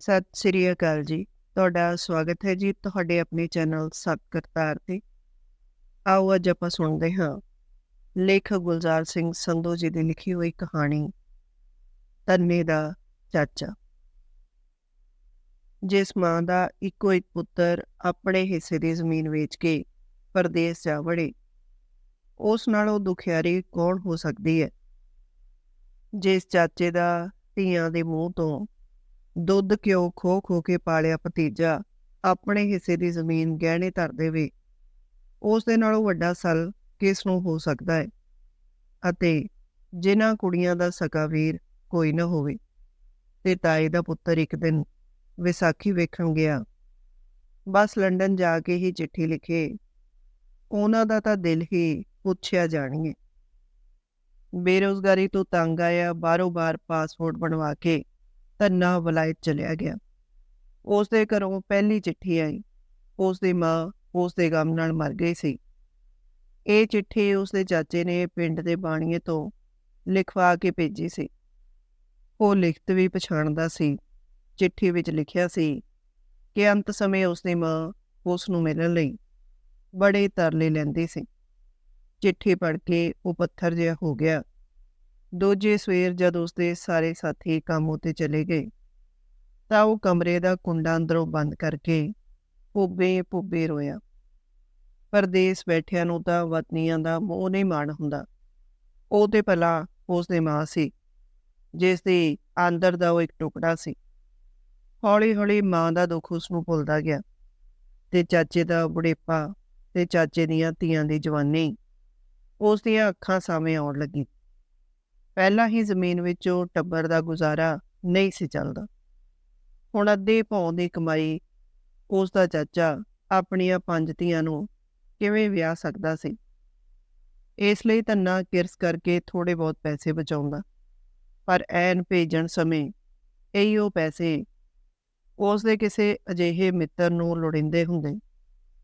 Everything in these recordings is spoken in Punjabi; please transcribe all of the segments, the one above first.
ਸਤਿ ਸ੍ਰੀ ਅਕਾਲ ਜੀ। ਤੁਹਾਡਾ ਸਵਾਗਤ ਹੈ ਜੀ ਤੁਹਾਡੇ ਆਪਣੇ ਚੈਨਲ ਸਤ ਤੇ। ਆਓ ਅੱਜ ਆਪਾਂ ਸੁਣਦੇ ਹਾਂ। ਲੇਖਕ ਗੁਲਜ਼ਾਰ ਸਿੰਘ ਸੰਧੂ ਜੀ ਦੀ ਲਿਖੀ ਹੋਈ ਕਹਾਣੀ ਤੰਨੇ ਦਾ ਚਾਚਾ। ਜਿਸ ਮਾਂ ਦਾ ਇੱਕੋ ਇੱਕ ਪੁੱਤਰ ਆਪਣੇ ਹਿੱਸੇ ਦੀ ਜ਼ਮੀਨ ਵੇਚ ਕੇ ਪਰਦੇਸ ਜਾ ਵੜੇ, ਉਸ ਨਾਲੋਂ ਦੁਖਿਆਰੀ ਕੌਣ ਹੋ ਸਕਦੀ ਹੈ? ਜਿਸ ਚਾਚੇ ਦਾ ਧੀਆਂ ਦੇ ਮੂੰਹ ਤੋਂ ਦੁੱਧ ਕਿਉਂ ਖੋ ਖੋ ਕੇ ਪਾਲਿਆ ਭਤੀਜਾ, ਆਪਣੇ ਹਿੱਸੇ ਦੀ ਜ਼ਮੀਨ ਗਹਿਣੇ ਧਰ ਦੇਵੇ। ਉਸ ਦੇ ਨਾਲੋਂ ਵੱਡਾ ਸਲ ਕਿਸ ਨੂੰ ਹੋ ਸਕਦਾ ਹੈ? ਅਤੇ ਜਿਨ੍ਹਾਂ ਕੁੜੀਆਂ ਦਾ ਸਕਾ ਵੀਰ ਕੋਈ ਨਾ ਹੋਵੇ, ਤੇ ਤਾਏ ਦਾ ਪੁੱਤਰ ਇੱਕ ਦਿਨ ਵਿਸਾਖੀ ਵੇਖਣ ਗਿਆ। ਬਸ ਲੰਡਨ ਜਾ ਕੇ ਹੀ ਚਿੱਠੀ ਲਿਖੇ। ਉਹਨਾਂ ਦਾ ਤਾਂ ਦਿਲ ਹੀ ਪੁੱਛਿਆ ਜਾਣਗੇ। ਬੇਰੋਜ਼ਗਾਰੀ ਤੋਂ ਤੰਗ ਆਇਆ ਬਾਰੋ ਬਾਰ ਪਾਸਪੋਰਟ ਬਣਵਾ ਕੇ ਧੰਨਾ ਵਲਾਇਤ ਚਲਿਆ ਗਿਆ। ਉਸ ਦੇ ਘਰੋਂ ਪਹਿਲੀ ਚਿੱਠੀ ਆਈ। ਉਸ ਦੀ ਮਾਂ ਉਸ ਦੇ ਗਮ ਨਾਲ ਮਰ ਗਈ ਸੀ। ਇਹ ਚਿੱਠੀ ਉਸ ਦੇ ਚਾਚੇ ਨੇ ਪਿੰਡ ਦੇ ਬਾਣੀਏ ਤੋਂ ਲਿਖਵਾ ਕੇ ਭੇਜੀ ਸੀ। ਉਹ ਲਿਖਤ ਵੀ ਪਛਾਣਦਾ ਸੀ। ਚਿੱਠੀ ਵਿੱਚ ਲਿਖਿਆ ਸੀ ਕਿ ਅੰਤ ਸਮੇਂ ਉਸ ਦੀ ਮਾਂ ਉਸ ਨੂੰ ਮਿਲਣ ਲਈ ਬੜੇ ਤਰਲੇ ਲੈਂਦੀ ਸੀ। ਚਿੱਠੀ ਪੜ੍ਹ ਕੇ ਉਹ ਪੱਥਰ ਜਿਹਾ ਹੋ ਗਿਆ। ਦੂਜੇ ਸਵੇਰ ਜਦ ਉਸਦੇ ਸਾਰੇ ਸਾਥੀ ਕੰਮ ਉਤੇ ਚਲੇ ਗਏ, ਤਾਂ ਉਹ ਕਮਰੇ ਦਾ ਕੁੰਡਾ ਅੰਦਰੋਂ ਬੰਦ ਕਰਕੇ ਪੁੱਬੇ ਪੁੱਬੇ ਰੋਇਆ। ਪਰਦੇਸ ਬੈਠਿਆਂ ਨੂੰ ਤਾਂ ਵਤਨੀਆਂ ਦਾ ਮੋਹ ਨਹੀਂ ਮਾਣ ਹੁੰਦਾ। ਉਹ ਤੇ ਭਲਾ ਉਸ ਦੇ ਮਾਂ ਸੀ ਜਿਸ ਦੀ ਅੰਦਰ ਦਾ ਉਹ ਇੱਕ ਟੁਕੜਾ ਸੀ। ਹੌਲੀ ਹੌਲੀ ਮਾਂ ਦਾ ਦੁੱਖ ਉਸ ਨੂੰ ਭੁੱਲਦਾ ਗਿਆ ਤੇ ਚਾਚੇ ਦਾ ਬੁਢੇਪਾ ਤੇ ਚਾਚੇ ਦੀਆਂ ਧੀਆਂ ਦੀ ਜਵਾਨੀ ਉਸ ਦੀਆਂ ਅੱਖਾਂ ਸਾਹਮਣੇ ਆਉਣ ਲੱਗੀ। ਪਹਿਲਾਂ ਹੀ ਜ਼ਮੀਨ ਵਿੱਚੋਂ ਟੱਬਰ ਦਾ ਗੁਜ਼ਾਰਾ ਨਹੀਂ ਸੀ ਚੱਲਦਾ। ਹੁਣ ਅੱਧੇ ਪੌਂ ਦੀ ਕਮਾਈ ਉਸ ਦਾ ਚਾਚਾ ਆਪਣੀਆਂ ਪੰਜ ਧੀਆਂ ਨੂੰ ਕਿਵੇਂ ਵਿਆਹ ਸਕਦਾ ਸੀ? ਇਸ ਲਈ ਤੰਨਾ ਕਿਰਸ ਕਰਕੇ ਥੋੜੇ ਬਹੁਤ ਪੈਸੇ ਬਚਾਉਂਦਾ। ਪਰ ਐਨ ਭੇਜਣ ਸਮੇਂ ਇਹੋ ਪੈਸੇ ਉਸ ਦੇ ਕਿਸੇ ਅਜਿਹੇ ਮਿੱਤਰ ਨੂੰ ਲੋੜਿੰਦੇ ਹੁੰਦੇ,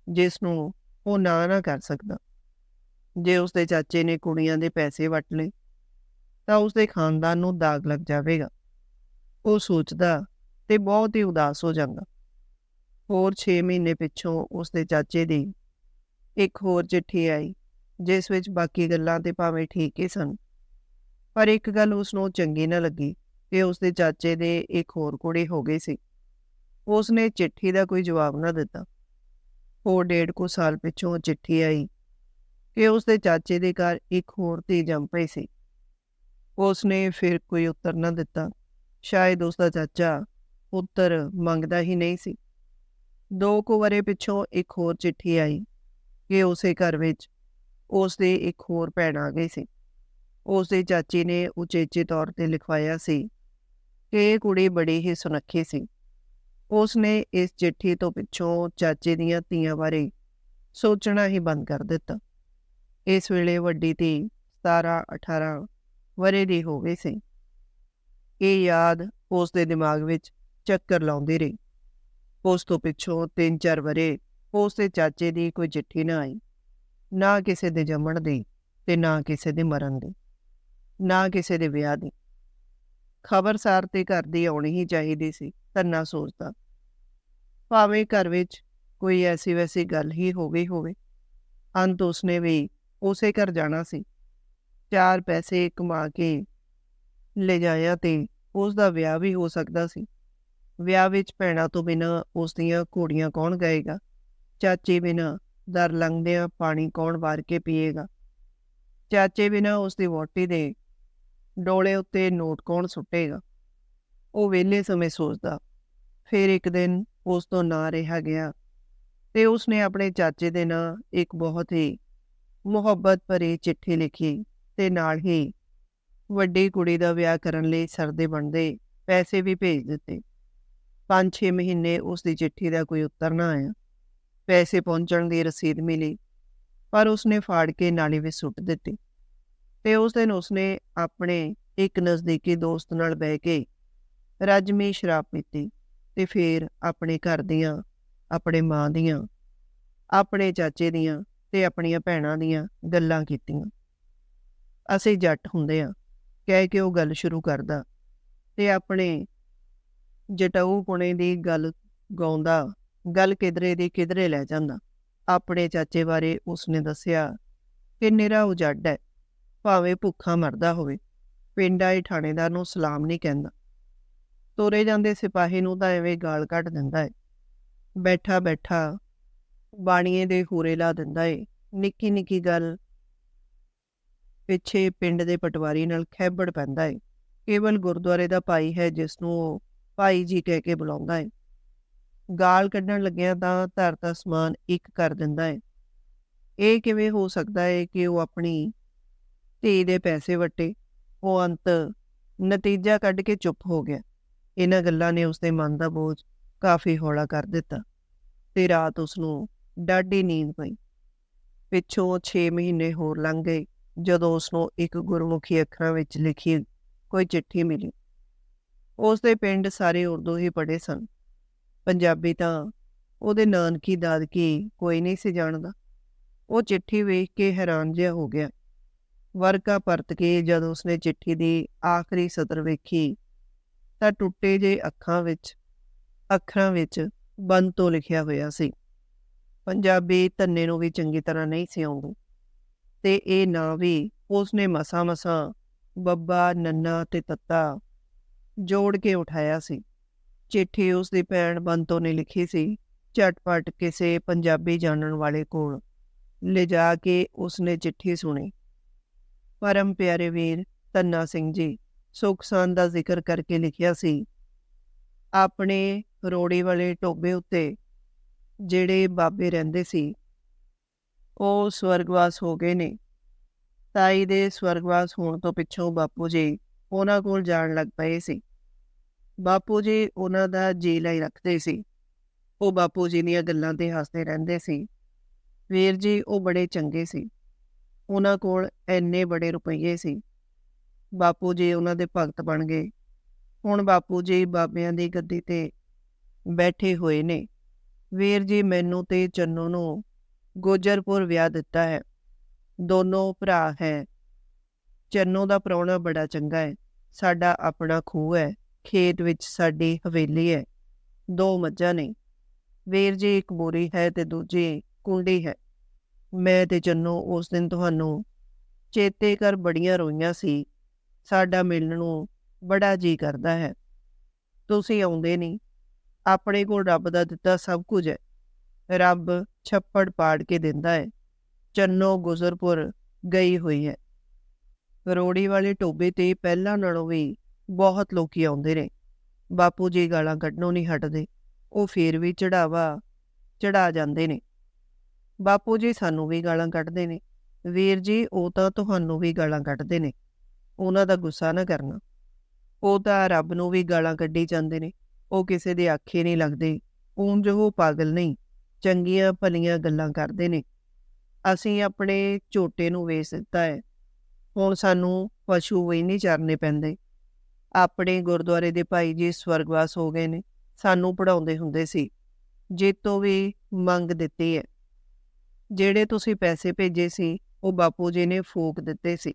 ਜਿਸ ਨੂੰ ਉਹ ਨਾ ਨਾ ਕਰ ਸਕਦਾ। ਜੇ ਉਸ ਦੇ ਚਾਚੇ ਨੇ ਕੁੜੀਆਂ ਦੇ ਪੈਸੇ ਵਟ ਲਏ ਤਾਂ ਉਸਦੇ ਖਾਨਦਾਨ ਨੂੰ ਦਾਗ ਲੱਗ ਜਾਵੇਗਾ। ਉਹ ਸੋਚਦਾ ਤੇ ਬਹੁਤ ਹੀ ਉਦਾਸ ਹੋ ਜਾਂਦਾ। ਹੋਰ 6 ਮਹੀਨੇ ਪਿੱਛੋਂ ਉਸਦੇ ਚਾਚੇ ਦੀ ਇੱਕ ਹੋਰ ਚਿੱਠੀ ਆਈ, ਜਿਸ ਵਿੱਚ ਬਾਕੀ ਗੱਲਾਂ ਤੇ ਭਾਵੇਂ ਠੀਕ ਹੀ ਸਨ, ਪਰ ਇੱਕ ਗੱਲ ਉਸ ਨੂੰ ਚੰਗੀ ਨਾ ਲੱਗੀ ਕਿ ਉਸਦੇ ਚਾਚੇ ਦੇ ਇੱਕ ਹੋਰ ਕੁੜੀ ਹੋ ਗਈ ਸੀ। ਉਸ ਨੇ ਚਿੱਠੀ ਦਾ ਕੋਈ ਜਵਾਬ ਨਾ ਦਿੱਤਾ। ਹੋਰ ਡੇਢ ਕੁ ਸਾਲ ਪਿੱਛੋਂ ਚਿੱਠੀ ਆਈ ਕਿ ਉਸਦੇ ਚਾਚੇ ਦੇ ਘਰ ਇੱਕ ਹੋਰ ਧੀ ਜੰਮ ਪਈ ਸੀ। ਉਸ ਨੇ ਫਿਰ ਕੋਈ ਉੱਤਰ ਨਾ ਦਿੱਤਾ। ਸ਼ਾਇਦ ਉਸ ਦਾ ਚਾਚਾ ਉੱਤਰ ਮੰਗਦਾ ਹੀ ਨਹੀਂ ਸੀ। ਦੋ ਕੁ ਵਰੇ ਪਿੱਛੋਂ ਇੱਕ ਹੋਰ ਚਿੱਠੀ ਆਈ ਕਿ ਉਸੇ ਘਰ ਵਿੱਚ ਉਸ ਦੇ ਇੱਕ ਹੋਰ ਭੈਣ ਆ ਗਈ ਸੀ। ਉਸ ਦੇ ਚਾਚੀ ਨੇ ਉਚੇਚੇ ਤੌਰ ਤੇ ਲਿਖਵਾਇਆ ਸੀ ਕਿ ਇਹ ਕੁੜੀ ਬੜੀ ਹੀ ਸੁਨੱਖੀ ਸੀ। ਉਸ ਨੇ ਇਸ ਚਿੱਠੀ ਤੋਂ ਪਿੱਛੋਂ ਚਾਚੇ ਦੀਆਂ ਧੀਆਂ ਬਾਰੇ ਸੋਚਣਾ ਹੀ ਬੰਦ ਕਰ ਦਿੱਤਾ। ਇਸ ਵੇਲੇ ਵੱਡੀ ਧੀ 17 18 ਵਰੇ ਦੀ ਹੋ ਗਈ ਸੀ ਇਹ ਯਾਦ ਉਸ ਦੇ ਦਿਮਾਗ ਵਿੱਚ ਚੱਕਰ ਲਾਉਂਦੀ ਰਹੀ। ਉਸ ਤੋਂ ਪਿੱਛੋਂ ਤਿੰਨ ਚਾਰ ਵਰੇ ਉਸ ਦੇ ਚਾਚੇ ਦੀ ਕੋਈ ਚਿੱਠੀ ਨਾ ਆਈ। ਨਾ ਕਿਸੇ ਦੇ ਜੰਮਣ ਦੀ ਤੇ ਨਾ ਕਿਸੇ ਦੇ ਮਰਨ ਦੀ। ਨਾ ਕਿਸੇ ਦੇ ਵਿਆਹ ਦੀ। ਖਬਰਸਾਰ ਤੇ ਘਰ ਦੀ ਆਉਣੀ ਹੀ ਚਾਹੀਦੀ ਸੀ, ਧੰਨਾ ਸੋਚਦਾ ਭਾਵੇਂ ਘਰ ਵਿੱਚ ਕੋਈ ਐਸੀ ਵੈਸੀ ਗੱਲ ਹੀ ਹੋ ਗਈ ਹੋਵੇ ਅੰਤ ਉਸਨੇ ਵੀ ਉਸੇ ਘਰ ਜਾਣਾ ਸੀ। ਚਾਰ ਪੈਸੇ ਕਮਾ ਕੇ ਲੈ ਜਾਇਆ ਤੇ ਉਸ ਦਾ ਵਿਆਹ ਵੀ ਹੋ ਸਕਦਾ ਸੀ। ਵਿਆਹ ਵਿੱਚ ਭੈਣਾਂ ਤੋਂ ਬਿਨਾਂ ਉਸ ਦੀਆਂ ਘੋੜੀਆਂ ਕੌਣ ਗਾਏਗਾ? ਚਾਚੇ ਬਿਨਾਂ ਦਰ ਲੰਘਦਿਆਂ ਪਾਣੀ ਕੌਣ ਵਾਰ ਕੇ ਪੀਏਗਾ? ਚਾਚੇ ਬਿਨਾਂ ਉਸ ਦੀ ਵੋਟੀ ਦੇ ਡੋਲੇ ਉੱਤੇ ਨੋਟ ਕੌਣ ਸੁੱਟੇਗਾ? ਉਹ ਵੇਲੇ ਸਮੇਂ ਸੋਚਦਾ, ਫਿਰ ਇੱਕ ਦਿਨ ਉਸ ਤੋਂ ਨਾ ਰਿਹਾ ਗਿਆ ਤੇ ਉਸ ਨੇ ਆਪਣੇ ਚਾਚੇ ਦੇ ਨਾਂ ਇੱਕ ਬਹੁਤ ਹੀ ਮੁਹੱਬਤ ਭਰੀ ਚਿੱਠੀ ਲਿਖੀ। ਤੇ ਨਾਲ ਹੀ ਵੱਡੀ ਕੁੜੀ ਦਾ ਵਿਆਹ ਕਰਨ ਲਈ ਸਰਦੇ ਬਣਦੇ ਪੈਸੇ ਵੀ ਭੇਜ ਦਿੱਤੇ। 5-6 ਮਹੀਨੇ ਉਸ ਦੀ ਚਿੱਠੀ ਦਾ ਕੋਈ ਉੱਤਰ ਨਾ ਆਇਆ। ਪੈਸੇ ਪਹੁੰਚਣ ਦੀ ਰਸੀਦ ਮਿਲੀ, ਪਰ ਉਸਨੇ ਫਾੜ ਕੇ ਨਾਲੇ ਵਿੱਚ ਸੁੱਟ ਦਿੱਤੀ ਤੇ ਉਸ ਦਿਨ ਉਸਨੇ ਆਪਣੇ ਇੱਕ ਨਜ਼ਦੀਕੀ ਦੋਸਤ ਨਾਲ ਬਹਿ ਕੇ ਰਜਮੀ ਸ਼ਰਾਬ ਪੀਤੀ ਤੇ ਫਿਰ ਆਪਣੇ ਘਰ ਦੀਆਂ, ਆਪਣੇ ਮਾਂ ਦੀਆਂ, ਆਪਣੇ ਚਾਚੇ ਦੀਆਂ ਤੇ ਆਪਣੀਆਂ ਭੈਣਾਂ ਦੀਆਂ ਗੱਲਾਂ ਕੀਤੀਆਂ। ਅਸੀਂ ਜੱਟ ਹੁੰਦੇ ਆ ਕਹਿ ਕੇ ਉਹ ਗੱਲ ਸ਼ੁਰੂ ਕਰਦਾ। ਤੇ ਆਪਣੇ ਜਟਾਊ ਪੁਣੇ ਦੀ ਗੱਲ ਗਾਉਂਦਾ, ਗੱਲ ਕਿਧਰੇ ਦੀ ਕਿਧਰੇ ਲੈ ਜਾਂਦਾ। ਆਪਣੇ ਚਾਚੇ ਬਾਰੇ ਉਸਨੇ ਦੱਸਿਆ ਕਿ ਨਿਰਾ ਉਜੱਡ ਹੈ, ਭਾਵੇਂ ਭੁੱਖਾ ਮਰਦਾ ਹੋਵੇ, ਪਿੰਡ ਆਏ ਥਾਣੇਦਾਰ ਨੂੰ ਸਲਾਮ ਨਹੀਂ ਕਹਿੰਦਾ। ਤੋਰੇ ਜਾਂਦੇ ਸਿਪਾਹੀ ਨੂੰ ਤਾਂ ਐਵੇਂ ਗਾਲ ਕੱਢ ਦਿੰਦਾ ਹੈ ਬੈਠਾ ਬੈਠਾ ਬਾਣੀਏ ਦੇ ਹੂਰੇ ਲਾ ਦਿੰਦਾ ਏ। ਨਿੱਕੀ ਨਿੱਕੀ ਗੱਲ ਪਿੱਛੇ ਪਿੰਡ ਦੇ ਪਟਵਾਰੀ ਨਾਲ ਖੈਬੜ ਪੈਂਦਾ ਏ। ਕੇਵਲ ਗੁਰਦੁਆਰੇ ਦਾ ਭਾਈ ਹੈ ਜਿਸ ਨੂੰ ਉਹ ਭਾਈ ਜੀ ਕਹਿ ਕੇ ਬੁਲਾਉਂਦਾ ਏ। ਗਾਲ ਕੱਢਣ ਲੱਗਿਆ ਤਾਂ ਧਰਤਾ ਸਮਾਨ ਇੱਕ ਕਰ ਦਿੰਦਾ ਹੈ ਇਹ ਕਿਵੇਂ ਹੋ ਸਕਦਾ ਹੈ ਕਿ ਉਹ ਆਪਣੀ ਧੀ ਦੇ ਪੈਸੇ ਵਟੇ? ਉਹ ਅੰਤ ਨਤੀਜਾ ਕੱਢ ਕੇ ਚੁੱਪ ਹੋ ਗਿਆ। ਇਹਨਾਂ ਗੱਲਾਂ ਨੇ ਉਸਦੇ ਮਨ ਦਾ ਬੋਝ ਕਾਫੀ ਹੌਲਾ ਕਰ ਦਿੱਤਾ ਤੇ ਰਾਤ ਉਸ ਨੂੰ ਡਾਢੀ ਨੀਂਦ ਪਈ। ਪਿੱਛੋਂ 6 ਮਹੀਨੇ ਹੋਰ ਲੰਘ ਗਏ। ਜਦੋਂ ਉਸ ਨੂੰ ਇੱਕ ਗੁਰਮੁਖੀ ਅੱਖਰਾਂ ਵਿੱਚ ਲਿਖੀ ਕੋਈ ਚਿੱਠੀ ਮਿਲੀ। ਉਸ ਦੇ ਪਿੰਡ ਸਾਰੇ ਉਰਦੂ ਹੀ ਪੜ੍ਹੇ ਸਨ। ਪੰਜਾਬੀ ਤਾਂ ਉਹਦੇ ਨਾਨਕੀ ਦਾਦਕੀ ਕੋਈ ਨਹੀਂ ਸੀ ਜਾਣਦਾ। ਉਹ ਚਿੱਠੀ ਵੇਖ ਕੇ ਹੈਰਾਨ ਜਿਹਾ ਹੋ ਗਿਆ। ਵਰਕਾ ਪਰਤ ਕੇ ਜਦ ਉਸਨੇ ਚਿੱਠੀ ਦੀ ਆਖਰੀ ਸਤਰ ਵੇਖੀ ਤਾਂ ਟੁੱਟੇ ਜੇ ਅੱਖਾਂ ਵਿੱਚ, ਅੱਖਰਾਂ ਵਿੱਚ ਬੰਦ ਤੋਂ ਲਿਖਿਆ ਹੋਇਆ ਸੀ। ਪੰਜਾਬੀ ਧੰਨੇ ਨੂੰ ਵੀ ਚੰਗੀ ਤਰ੍ਹਾਂ ਨਹੀਂ ਸੀ ਆਉਂਦੀ। ਤੇ ਇਹ ਨਾਂ ਵੀ ਉਸਨੇ ਮਸਾ ਮਸਾ ਬੱਬਾ, ਨੰਨਾ ਤੇ ਤੱਤਾ ਜੋੜ ਕੇ ਉਠਾਇਆ ਸੀ। ਚਿੱਠੀ ਉਸ ਦੀ ਭੈਣ ਬੰਤੋ ਨੇ ਲਿਖੀ ਸੀ, ਝਟਪਟ ਕਿਸੇ ਪੰਜਾਬੀ ਜਾਣਨ ਵਾਲੇ ਕੋਲ ਲਿਜਾ ਕੇ ਉਸਨੇ ਚਿੱਠੀ ਸੁਣੀ। ਪਰਮ ਪਿਆਰੇ ਵੀਰ ਤੰਨਾ ਸਿੰਘ ਜੀ ਸੁਖਸਾਨ ਦਾ ਜ਼ਿਕਰ ਕਰਕੇ ਲਿਖਿਆ ਸੀ, ਆਪਣੇ ਰੋੜੀ ਵਾਲੇ ਟੋਬੇ ਉੱਤੇ ਜਿਹੜੇ ਬਾਬੇ ਰਹਿੰਦੇ ਸੀ ਉਹ ਸਵਰਗਵਾਸ ਹੋ ਗਏ ਨੇ। ਤਾਈ ਦੇ ਸਵਰਗਵਾਸ ਹੋਣ ਤੋਂ ਪਿੱਛੋਂ ਬਾਪੂ ਜੀ ਉਹਨਾਂ ਕੋਲ ਜਾਣ ਲੱਗ ਪਏ ਸੀ। ਬਾਪੂ ਜੀ ਉਹਨਾਂ ਦਾ ਜੀ ਲਈ ਰੱਖਦੇ ਸੀ। ਉਹ ਬਾਪੂ ਜੀ ਦੀਆਂ ਗੱਲਾਂ ਤੇ ਹੱਸਦੇ ਰਹਿੰਦੇ ਸੀ। ਵੀਰ ਜੀ, ਉਹ ਬੜੇ ਚੰਗੇ ਸੀ। ਉਹਨਾਂ ਕੋਲ ਐਨੇ ਬੜੇ ਰੁਪਈਏ ਸੀ। ਬਾਪੂ ਜੀ ਉਹਨਾਂ ਦੇ ਭਗਤ ਬਣ ਗਏ। ਹੁਣ ਬਾਪੂ ਜੀ ਬਾਬਿਆਂ ਦੀ ਗੱਦੀ ਤੇ ਬੈਠੇ ਹੋਏ ਨੇ। ਵੀਰ ਜੀ, ਮੈਨੂੰ ਤੇ ਚੰਨੂ ਨੂੰ ਗੋਜਰਪੁਰ ਵਿਆਹ ਦਿੱਤਾ ਹੈ। ਦੋਨੋਂ ਭਰਾ ਹੈ। ਚੰਨੋ ਦਾ ਪ੍ਰਾਹੁਣਾ ਬੜਾ ਚੰਗਾ ਹੈ। ਸਾਡਾ ਆਪਣਾ ਖੂਹ ਹੈ। ਖੇਤ ਵਿੱਚ ਸਾਡੀ ਹਵੇਲੀ ਹੈ। ਦੋ ਮੱਝਾਂ ਨੇ। ਵੀਰ ਜੀ ਇੱਕ ਬੋਰੀ ਹੈ ਤੇ ਦੂਜੀ ਕੁੰਡੀ ਹੈ। ਮੈਂ ਤੇ ਚੰਨੋ ਉਸ ਦਿਨ ਤੁਹਾਨੂੰ ਚੇਤੇ ਕਰ ਬੜੀਆਂ ਰੋਈਆਂ ਸੀ। ਸਾਡਾ ਮਿਲਣ ਨੂੰ ਬੜਾ ਜੀ ਕਰਦਾ ਹੈ। ਤੁਸੀਂ ਆਉਂਦੇ ਨਹੀਂ। ਆਪਣੇ ਕੋਲ ਰੱਬ ਦਾ ਦਿੱਤਾ ਸਭ ਕੁਝ ਹੈ। ਰੱਬ ਛੱਪੜ ਪਾੜ ਕੇ ਦਿੰਦਾ ਹੈ। ਚੰਨੋ ਗੁਜ਼ਰਪੁਰ ਗਈ ਹੋਈ ਹੈ। ਰੋੜੀ ਵਾਲੇ ਟੋਬੇ ਤੇ ਪਹਿਲਾਂ ਨਾਲੋਂ ਵੀ ਬਹੁਤ ਲੋਕੀ ਆਉਂਦੇ ਨੇ। ਬਾਪੂ ਜੀ ਗਾਲਾਂ ਕੱਢਣੋਂ ਨਹੀਂ ਹਟਦੇ। ਉਹ ਫੇਰ ਵੀ ਚੜਾਵਾ, ਚੜਾ ਜਾਂਦੇ ਨੇ। ਬਾਪੂ ਜੀ ਸਾਨੂੰ ਵੀ ਗਾਲਾਂ ਕੱਢਦੇ ਨੇ। ਵੀਰ ਜੀ, ਉਹ ਤਾਂ ਤੁਹਾਨੂੰ ਵੀ ਗਾਲਾਂ ਕੱਢਦੇ ਨੇ। ਉਹਨਾਂ ਦਾ ਗੁੱਸਾ ਨਾ ਕਰਨਾ। ਉਹ ਤਾਂ ਰੱਬ ਨੂੰ ਵੀ ਗਾਲਾਂ ਕੱਢੀ ਜਾਂਦੇ ਨੇ। ਉਹ ਕਿਸੇ ਦੇ ਆਖੇ ਨਹੀਂ ਲੱਗਦੇ। ਉਂਝ ਉਹ ਪਾਗਲ ਨਹੀਂ। ਚੰਗੀਆਂ ਭਲੀਆਂ ਗੱਲਾਂ ਕਰਦੇ ਨੇ। ਅਸੀਂ ਆਪਣੇ ਝੋਟੇ ਨੂੰ ਵੇਚ ਦਿੱਤਾ ਹੈ। ਹੁਣ ਸਾਨੂੰ ਪਸ਼ੂ ਵੀ ਨਹੀਂ ਚਰਨੇ ਪੈਂਦੇ। ਆਪਣੇ ਗੁਰਦੁਆਰੇ ਦੇ ਭਾਈ ਜੀ ਸਵਰਗਵਾਸ ਹੋ ਗਏ ਨੇ। ਸਾਨੂੰ ਪੜਾਉਂਦੇ ਹੁੰਦੇ ਸੀ, ਜੇਤੋਂ ਵੀ ਮੰਗ ਦਿੱਤੀ ਹੈ। ਜਿਹੜੇ ਤੁਸੀਂ ਪੈਸੇ ਭੇਜੇ ਸੀ, ਉਹ ਬਾਪੂ ਜੀ ਨੇ ਫੂਕ ਦਿੱਤੇ ਸੀ।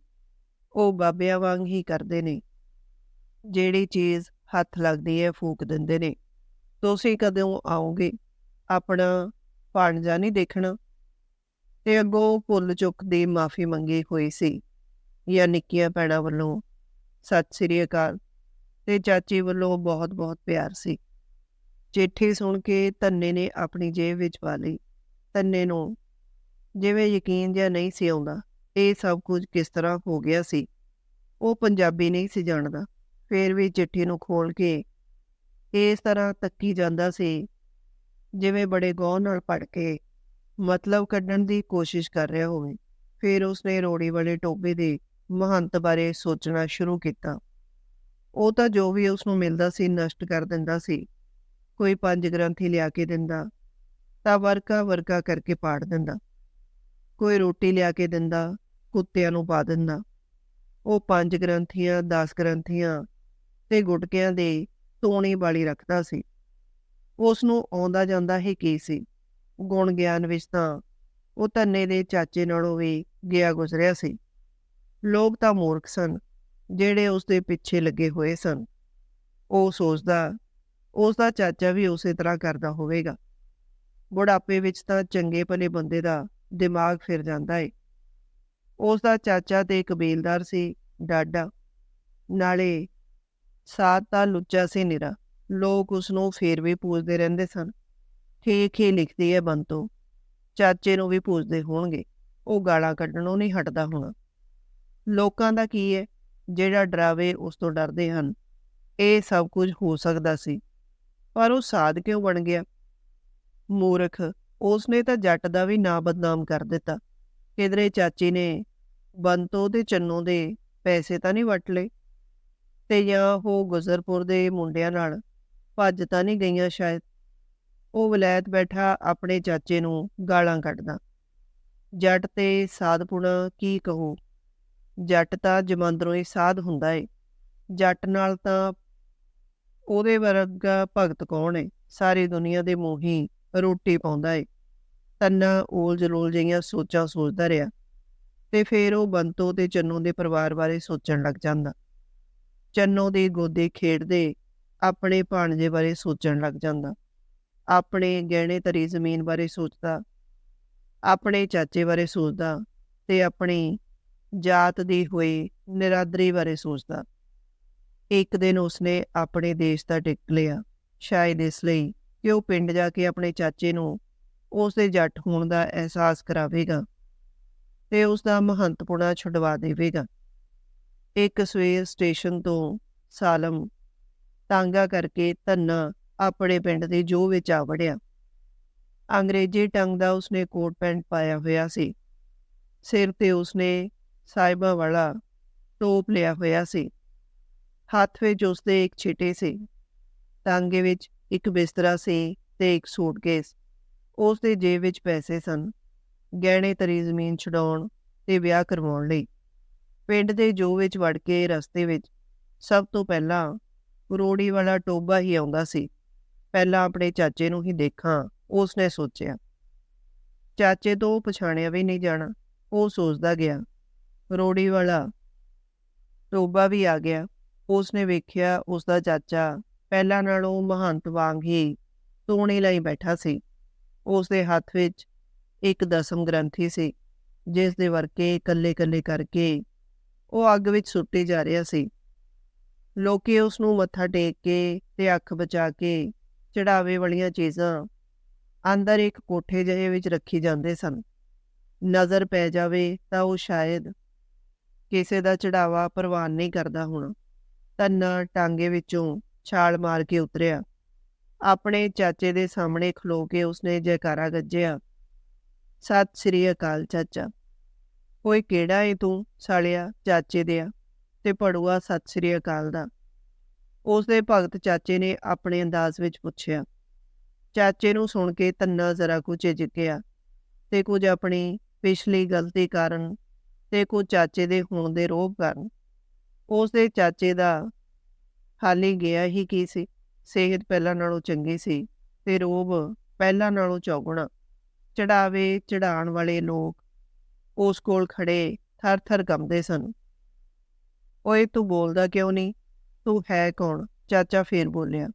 ਉਹ ਬਾਬਿਆਂ ਵਾਂਗ ਹੀ ਕਰਦੇ ਨੇ। ਜਿਹੜੀ ਚੀਜ਼ ਹੱਥ ਲੱਗਦੀ ਹੈ, ਫੂਕ ਦਿੰਦੇ ਨੇ। ਤੁਸੀਂ ਕਦੋਂ ਆਓਗੇ? ਆਪਣਾ ਭਾਣਜਾ ਨਹੀਂ ਦੇਖਣਾ। ਤੇ ਅੱਗੋਂ ਭੁੱਲ ਚੁੱਕ ਦੀ ਮਾਫੀ ਮੰਗੀ ਹੋਈ ਸੀ। ਜਾਂ ਨਿੱਕੀਆਂ ਭੈਣਾਂ ਵੱਲੋਂ। ਸਤਿ ਸ੍ਰੀ ਅਕਾਲ। ਤੇ ਚਾਚੀ ਵੱਲੋਂ ਬਹੁਤ ਬਹੁਤ ਪਿਆਰ ਸੀ। ਚਿੱਠੀ ਸੁਣ ਕੇ ਧੰਨੇ ਨੇ ਆਪਣੀ ਜੇਬ ਵਿੱਚ ਪਾ ਲਈ। ਧੰਨੇ ਨੂੰ ਜਿਵੇਂ ਯਕੀਨ ਜਿਹਾ ਨਹੀਂ ਸੀ ਆਉਂਦਾ, ਇਹ ਸਭ ਕੁਝ ਕਿਸ ਤਰ੍ਹਾਂ ਹੋ ਗਿਆ ਸੀ, ਉਹ ਪੰਜਾਬੀ ਨਹੀਂ ਸੀ ਜਾਣਦਾ। ਫੇਰ ਵੀ ਚਿੱਠੀ ਨੂੰ ਖੋਲ ਕੇ ਇਸ ਤਰ੍ਹਾਂ ਤੱਕੀ ਜਾਂਦਾ ਸੀ ਜਿਵੇਂ ਬੜੇ ਗੌਰ ਨਾਲ ਪੜ ਕੇ ਮਤਲਬ ਕੱਢਣ ਦੀ ਕੋਸ਼ਿਸ਼ ਕਰ ਰਿਹਾ ਹੋਵੇ, ਫਿਰ ਉਸਨੇ ਰੋੜੀ ਵਾਲੇ ਟੋਬੇ ਦੇ ਮਹੰਤ ਬਾਰੇ ਸੋਚਣਾ ਸ਼ੁਰੂ ਕੀਤਾ। ਉਹ ਤਾਂ ਜੋ ਵੀ ਉਸ ਨੂੰ ਮਿਲਦਾ ਸੀ, ਨਸ਼ਟ ਕਰ ਦਿੰਦਾ ਸੀ। ਕੋਈ ਪੰਜ ਗ੍ਰੰਥੀ ਲਿਆ ਕੇ ਦਿੰਦਾ, ਤਾਂ ਵਰਕਾ ਵਰਕਾ ਕਰਕੇ ਪਾੜ ਦਿੰਦਾ। ਕੋਈ ਰੋਟੀ ਲਿਆ ਕੇ ਦਿੰਦਾ, ਕੁੱਤਿਆਂ ਨੂੰ ਪਾ ਦਿੰਦਾ। ਉਹ ਪੰਜ ਗ੍ਰੰਥੀਆਂ 10 ਗ੍ਰੰਥੀਆਂ ਤੇ ਗੁਟਕਿਆਂ ਦੇ ਤੋਣੀ ਵਾਲੀ ਰੱਖਦਾ ਸੀ। ਉਸ ਨੂੰ ਆਉਂਦਾ ਜਾਂਦਾ ਹੀ ਕੀ ਸੀ? ਗੁਣ ਗਿਆਨ ਵਿੱਚ ਤਾਂ ਉਹ ਧੰਨੇ ਦੇ ਚਾਚੇ ਨਾਲੋਂ ਵੀ ਗਿਆ ਗੁਜ਼ਰਿਆ ਸੀ। ਲੋਕ ਤਾਂ ਮੂਰਖ ਸਨ, ਜਿਹੜੇ ਉਸ ਦੇ ਪਿੱਛੇ ਲੱਗੇ ਹੋਏ ਸਨ। ਉਹ ਸੋਚਦਾ ਉਸ ਦਾ ਚਾਚਾ ਵੀ ਉਸੇ ਤਰ੍ਹਾਂ ਕਰਦਾ ਹੋਵੇਗਾ। ਬੁਢਾਪੇ ਵਿੱਚ ਤਾਂ ਚੰਗੇ ਭਲੇ ਬੰਦੇ ਦਾ ਦਿਮਾਗ ਫਿਰ ਜਾਂਦਾ ਏ। ਉਸ ਦਾ ਚਾਚਾ ਤੇ ਕਬੀਲਦਾਰ ਸੀ ਡਾਡਾ ਨਾਲੇ ਸਾਧ ਤਾਂ ਲੁੱਚਾ ਸੀ ਨਿਰਾ। ਲੋਕ ਉਸ ਨੂੰ ਫੇਰ ਵੀ ਪੂਜਦੇ ਰਹਿੰਦੇ ਸਨ। ਠੀਕ ਹੀ ਲਿਖਦੀ ਹੈ ਬੰਤੋ ਚਾਚੇ ਨੂੰ ਵੀ ਪੂਜਦੇ ਹੋਣਗੇ। ਉਹ ਗਾਲਾਂ ਕੱਢਣੋਂ ਨਹੀਂ ਹਟਦਾ ਹੋਣਾ। ਲੋਕਾਂ ਦਾ ਕੀ ਹੈ ਜਿਹੜਾ ਡਰਾਵੇ ਉਸ ਤੋਂ ਡਰਦੇ ਹਨ। ਇਹ ਸਭ ਕੁਝ ਹੋ ਸਕਦਾ ਸੀ। ਪਰ ਉਹ ਸਾਧ ਕਿਉਂ ਬਣ ਗਿਆ? ਮੂਰਖ, ਉਸਨੇ ਤਾਂ ਜੱਟ ਦਾ ਵੀ ਨਾਂ ਬਦਨਾਮ ਕਰ ਦਿੱਤਾ। ਕਿਧਰੇ ਚਾਚੀ ਨੇ ਬੰਤੋ ਤੇ ਚੰਨੋ ਦੇ ਪੈਸੇ ਤਾਂ ਨਹੀਂ ਵਟ ਲਏ? ਤੇ ਜਾਂ ਉਹ ਗੁਜ਼ਰਪੁਰ ਦੇ ਮੁੰਡਿਆਂ ਨਾਲ ਭੱਜ ਤਾਂ ਨਹੀਂ ਗਈਆਂ ਸ਼ਾਇਦ। ਉਹ ਵਲੈਤ ਬੈਠਾ ਆਪਣੇ ਚਾਚੇ ਨੂੰ ਗਾਲਾਂ ਕੱਢਦਾ। ਜੱਟ ਤੇ ਸਾਧਪੁਣਾ ਕੀ ਕਹੋ? ਜੱਟ ਤਾਂ ਜਮੰਦਰੋਂ ਹੀ ਸਾਧ ਹੁੰਦਾ ਏ। ਜੱਟ ਨਾਲ ਤਾਂ ਉਹਦੇ ਵਰਗਾ ਭਗਤ ਕੌਣ ਏ? ਸਾਰੀ ਦੁਨੀਆ ਦੇ ਮੋਹੀ ਰੋਟੀ ਪਾਉਂਦਾ ਏ। ਤੰਨਾ ਉਲਝ ਰੋਲ ਜਿਹੀਆਂ ਸੋਚਾਂ ਸੋਚਦਾ ਰਿਹਾ ਤੇ ਫੇਰ ਉਹ ਬੰਤੋ ਤੇ ਚੰਨੋ ਦੇ ਪਰਿਵਾਰ ਬਾਰੇ ਸੋਚਣ ਲੱਗ ਜਾਂਦਾ। ਚੰਨੋ ਦੇ ਗੋਦੇ ਖੇਡਦੇ ਆਪਣੇ ਭਾਣਜੇ ਬਾਰੇ ਸੋਚਣ ਲੱਗ ਜਾਂਦਾ। ਆਪਣੇ ਗਹਿਣੇ ਧਰੀ ਜ਼ਮੀਨ ਬਾਰੇ ਸੋਚਦਾ। ਆਪਣੇ ਚਾਚੇ ਬਾਰੇ ਸੋਚਦਾ ਤੇ ਆਪਣੀ ਜਾਤ ਦੀ ਹੋਈ ਨਿਰਾਦਰੀ ਬਾਰੇ ਸੋਚਦਾ। ਇੱਕ ਦਿਨ ਉਸਨੇ ਆਪਣੇ ਦੇਸ਼ ਦਾ ਟਿਕ ਲਿਆ। ਸ਼ਾਇਦ ਇਸ ਲਈ ਕਿ ਉਹ ਪਿੰਡ ਜਾ ਕੇ ਆਪਣੇ ਚਾਚੇ ਨੂੰ ਉਸ ਦੇ ਜੱਟ ਹੋਣ ਦਾ ਅਹਿਸਾਸ ਕਰਾਵੇਗਾ ਤੇ ਉਸ ਦਾ ਮਹੰਤਪੁਣਾ ਛੁਡਵਾ ਦੇਵੇਗਾ। ਇੱਕ ਸਵੇਰ ਸਟੇਸ਼ਨ ਤੋਂ ਸਾਲਮ ਤਾਂਗਾ ਕਰਕੇ ਧੰਨਾ ਆਪਣੇ ਪਿੰਡ ਦੇ ਜੋ ਵਿੱਚ ਆ ਵੜਿਆ। ਅੰਗਰੇਜ਼ੀ ਟੰਗ ਦਾ ਉਸਨੇ ਕੋਟ ਪੈਂਟ ਪਾਇਆ ਹੋਇਆ ਸੀ। ਸਿਰ ਤੇ ਉਸਨੇ ਸਾਇਬਾ ਵਾਲਾ ਟੋਪ ਲਿਆ ਹੋਇਆ ਸੀ। ਹੱਥ ਵਿੱਚ ਉਸਦੇ ਇੱਕ ਛਿਟੇ ਸੀ। ਤਾਂਗੇ ਵਿੱਚ ਇੱਕ ਬਿਸਤਰਾ ਸੀ ਤੇ ਇੱਕ ਸੂਟਕੇਸ। ਉਸ ਦੇ ਜੇਬ ਵਿੱਚ ਪੈਸੇ ਸਨ। ਗਹਿਣੇ ਤਰੀ ਜ਼ਮੀਨ ਛਡਾਉਣ ਤੇ ਵਿਆਹ ਕਰਵਾਉਣ ਲਈ। ਪਿੰਡ ਦੇ ਜੋ ਵਿੱਚ ਵੜ ਕੇ ਰਸਤੇ ਵਿੱਚ ਸਭ ਤੋਂ ਪਹਿਲਾਂ ਰੋੜੀ ਵਾਲਾ ਟੋਬਾ ਹੀ ਆਉਂਦਾ ਸੀ। ਪਹਿਲਾਂ ਆਪਣੇ ਚਾਚੇ ਨੂੰ ਹੀ ਦੇਖਾਂ, ਉਸਨੇ ਸੋਚਿਆ। ਚਾਚੇ ਤੋਂ ਪਛਾਣਿਆ ਵੀ ਨਹੀਂ ਜਾਣਾ, ਉਹ ਸੋਚਦਾ ਗਿਆ। ਰੋੜੀ ਵਾਲਾ ਟੋਬਾ ਵੀ ਆ ਗਿਆ। ਉਸਨੇ ਵੇਖਿਆ ਉਸ ਦਾ ਚਾਚਾ ਪਹਿਲਾਂ ਨਾਲੋਂ ਮਹੰਤ ਵਾਂਗ ਹੀ ਤੂਣੀ ਲਈ ਬੈਠਾ ਸੀ। ਉਸ ਦੇ ਹੱਥ ਵਿੱਚ ਇੱਕ ਦਸਮ ਗ੍ਰੰਥੀ ਸੀ ਜਿਸ ਦੇ ਵਰਕੇ ਇਕੱਲੇ ਇਕੱਲੇ ਕਰਕੇ ਉਹ ਅੱਗ ਵਿੱਚ ਸੁੱਟੀ ਜਾ ਰਿਹਾ ਸੀ। ਲੋਕੀ ਉਸ ਨੂੰ ਮੱਥਾ ਟੇਕ ਕੇ ਤੇ ਅੱਖ ਬਚਾ ਕੇ ਚੜਾਵੇ ਵਾਲੀਆਂ ਚੀਜ਼ਾਂ ਅੰਦਰ ਇੱਕ ਕੋਠੇ ਜਿਹੇ ਵਿੱਚ ਰੱਖੀ ਜਾਂਦੇ ਸਨ। ਨਜ਼ਰ ਪੈ ਜਾਵੇ ਤਾਂ ਉਹ ਸ਼ਾਇਦ ਕਿਸੇ ਦਾ ਚੜਾਵਾ ਪ੍ਰਵਾਨ ਨਹੀਂ ਕਰਦਾ ਹੁਣ। ਤੰਨਾ ਟਾਂਗੇ ਵਿੱਚੋਂ ਛਾਲ ਮਾਰ ਕੇ ਉਤਰਿਆ। ਆਪਣੇ ਚਾਚੇ ਦੇ ਸਾਹਮਣੇ ਖਲੋ ਕੇ ਉਸਨੇ ਜੈਕਾਰਾ ਗੱਜਿਆ, ਸਤਿ ਸ੍ਰੀ ਅਕਾਲ ਚਾਚਾ। ਓਏ ਕਿਹੜਾ ਏ ਤੂੰ ਸਾਲਿਆ ਚਾਚੇ ਦੇ ਆ ਤੇ ਪੜੂਆ ਸਤਿ ਸ੍ਰੀ ਅਕਾਲ ਦਾ। ਉਸ ਦੇ ਭਗਤ ਚਾਚੇ ਨੇ ਆਪਣੇ ਅੰਦਾਜ਼ ਵਿੱਚ ਪੁੱਛਿਆ, ਚਾਚੇ ਨੂੰ ਸੁਣ ਕੇ ਤੰਨਾ ਜ਼ਰਾ ਕੁ ਝਿਜਕਿਆ ਤੇ ਕੁਝ ਆਪਣੀ ਪਿਛਲੀ ਗਲਤੀ ਕਾਰਨ ਤੇ ਕੁਝ ਚਾਚੇ ਦੇ ਹੋਣ ਦੇ ਰੋਹ ਕਾਰਨ ਉਸ ਦੇ ਚਾਚੇ ਦਾ ਹਾਲੀ ਗਿਆ ਹੀ ਕੀ ਸੀ? ਸਿਹਤ ਪਹਿਲਾਂ ਨਾਲੋਂ ਚੰਗੀ ਸੀ ਤੇ ਰੋਬ ਪਹਿਲਾਂ ਨਾਲੋਂ ਚੌਗੁਣਾ। ਚੜਾਵੇ ਚੜਾਉਣ ਵਾਲੇ ਲੋਕ ਉਸ ਕੋਲ ਖੜੇ ਥਰ-ਥਰ ਕੰਬਦੇ ਸਨ। ਓਏ ਤੂੰ ਬੋਲਦਾ ਕਿਉਂ ਨਹੀਂ? ਤੂੰ ਹੈ ਕੌਣ? ਚਾਚਾ ਫੇਰ ਬੋਲਿਆ,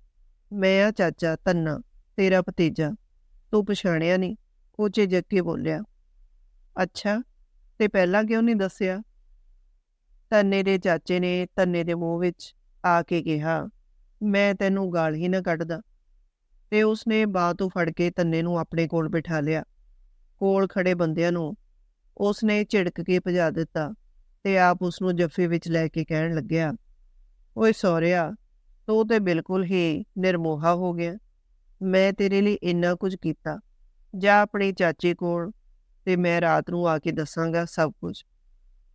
ਮੈਂ ਆ ਚਾਚਾ ਤੰਨਾ ਤੇਰਾ ਭਤੀਜਾ। ਤੂੰ ਪਛਾਣਿਆ ਨਹੀਂ? ਉਹ ਝਿਜਕ ਕੇ ਬੋਲਿਆ, ਅੱਛਾ, ਤੇ ਪਹਿਲਾਂ ਕਿਉਂ ਨਹੀਂ ਦੱਸਿਆ? ਤੰਨੇ ਦੇ ਚਾਚੇ ਨੇ ਤੰਨੇ ਦੇ ਮੂੰਹ ਵਿੱਚ ਆ ਕੇ ਕਿਹਾ, ਮੈਂ ਤੈਨੂੰ ਗਾਲ ਹੀ ਨਾ ਕੱਢਦਾ। ਤੇ ਉਸਨੇ ਬਾਹ ਤੋਂ ਫੜ ਕੇ ਤੰਨੇ ਨੂੰ ਆਪਣੇ ਕੋਲ ਬਿਠਾ ਲਿਆ। ਕੋਲ ਖੜੇ ਬੰਦਿਆਂ ਨੂੰ ਉਸਨੇ ਝਿੜਕ ਕੇ ਭਜਾ ਦਿੱਤਾ ਤੇ ਆਪ ਉਸ ਨੂੰ ਜੱਫੇ ਵਿੱਚ ਲੈ ਕੇ ਕਹਿਣ ਲੱਗਿਆ, ਓਏ ਸੌਰਿਆ ਤੂੰ ਤੇ ਬਿਲਕੁਲ ਹੀ ਨਿਰਮੋਹਾ ਹੋ ਗਿਆ। ਮੈਂ ਤੇਰੇ ਲਈ ਇੰਨਾ ਕੁਝ ਕੀਤਾ। ਜਾ ਆਪਣੇ ਚਾਚੇ ਕੋਲ ਤੇ ਮੈਂ ਰਾਤ ਨੂੰ ਆ ਕੇ ਦੱਸਾਂਗਾ ਸਭ ਕੁਝ।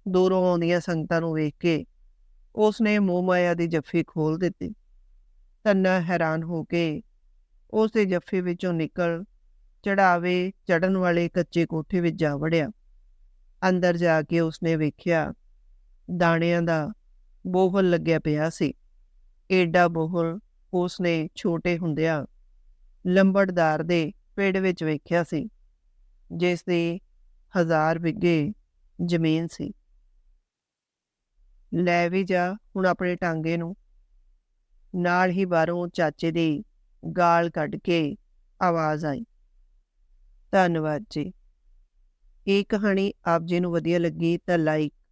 ਦੂਰੋਂ ਆਉਂਦੀਆਂ ਸੰਗਤਾਂ ਨੂੰ ਵੇਖ ਕੇ ਉਸਨੇ ਮੋਹ ਮਾਇਆ ਦੀ ਜੱਫੀ ਖੋਲ ਦਿੱਤੀ। ਤੰਨਾ ਹੈਰਾਨ ਹੋ ਕੇ ਉਸ ਦੇ ਜੱਫੇ ਵਿੱਚੋਂ ਨਿਕਲ ਚੜਾਵੇ ਚੜਨ ਵਾਲੇ ਕੱਚੇ ਕੋਠੇ ਵਿੱਚ ਜਾ ਵੜਿਆ। ਅੰਦਰ ਜਾ ਕੇ ਉਸਨੇ ਵੇਖਿਆ ਦਾਣਿਆਂ ਦਾ ਬੋਹਲ ਲੱਗਿਆ ਪਿਆ ਸੀ। ਏਡਾ ਬੋਹਲ ਉਸਨੇ ਛੋਟੇ ਹੁੰਦਿਆਂ ਲੰਬੜਦਾਰ ਦੇ ਪੇੜ ਵਿੱਚ ਵੇਖਿਆ ਸੀ, ਜਿਸ ਦੀ ਹਜ਼ਾਰ ਵਿਗੇ ਜ਼ਮੀਨ ਸੀ। ਲੈ ਵੀ ਜਾ ਹੁਣ ਆਪਣੇ ਟਾਂਗੇ ਨੂੰ। ਨਾਲ ਹੀ ਬਾਹਰੋਂ ਚਾਚੇ ਦੀ ਗਾਲ ਕੱਢ ਕੇ ਆਵਾਜ਼ ਆਈ। ਧੰਨਵਾਦ ਜੀ। ਇਹ ਕਹਾਣੀ ਆਪ ਜੀ ਨੂੰ ਵਧੀਆ ਲੱਗੀ ਤਾਂ ਲਾਈਕ